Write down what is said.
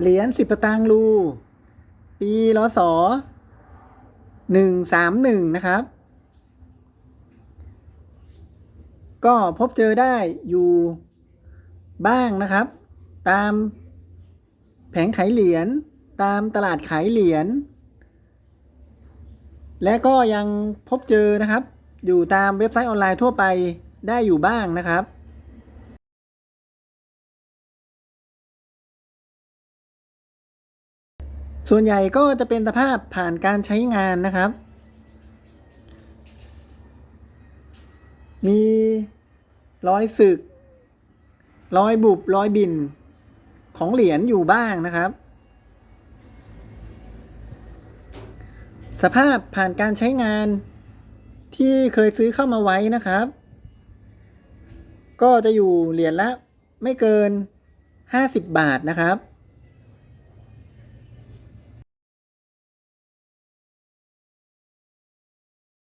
เหรียญสิบตางค์รู ปีรศหนึ่งสามหนึ่งนะครับ ก็พบเจอได้อยู่บ้างนะครับ ตามแผงขายเหรียญตามตลาดขายเหรียญและก็ยังพบเจอนะครับ อยู่ตามเว็บไซต์ออนไลน์ทั่วไปได้อยู่บ้างนะครับ ส่วนใหญ่ก็จะเป็นสภาพผ่านการใช้งานนะครับ มีรอยสึกรอยบุบรอยบินของเหรียญอยู่บ้างนะครับ สภาพผ่านการใช้งานที่เคยซื้อเข้ามาไว้นะครับ ก็จะอยู่เหรียญละไม่เกิน 50 บาทนะครับ